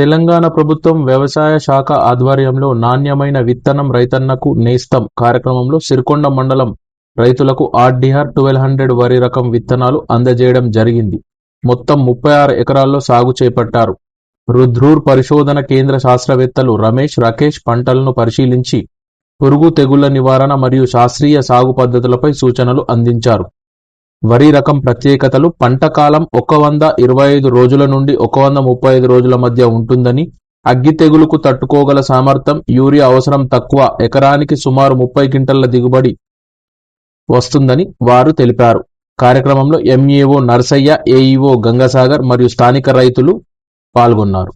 తెలంగాణ ప్రభుత్వం వ్యవసాయ శాఖ ఆధ్వర్యంలో నాణ్యమైన విత్తనం రైతన్నకు నేస్తం కార్యక్రమంలో సిరికొండ మండలం రైతులకు ఆర్డీఆర్ ట్వెల్వ్ హండ్రెడ్ వరి రకం విత్తనాలు అందజేయడం జరిగింది. మొత్తం ముప్పై ఆరు ఎకరాల్లో సాగు చేపట్టారు. రుద్రూర్ పరిశోధన కేంద్ర శాస్త్రవేత్తలు రమేష్ రాకేష్ పంటలను పరిశీలించి పురుగు తెగుళ్ళ నివారణ మరియు శాస్త్రీయ సాగు పద్ధతులపై సూచనలు అందించారు. వరి రకం ప్రత్యేకతలు పంట కాలం ఒక వంద ఇరవై ఐదు రోజుల నుండి ఒక వంద ముప్పై ఐదు రోజుల మధ్య ఉంటుందని అగ్గి తెగులుకు తట్టుకోగల సామర్థ్యం యూరియా అవసరం తక్కువ ఎకరానికి సుమారు ముప్పై క్వింటళ్ళ దిగుబడి వస్తుందని వారు తెలిపారు. కార్యక్రమంలో ఎంఈఓ నర్సయ్య ఏఈఓ గంగసాగర్ మరియు స్థానిక రైతులు పాల్గొన్నారు.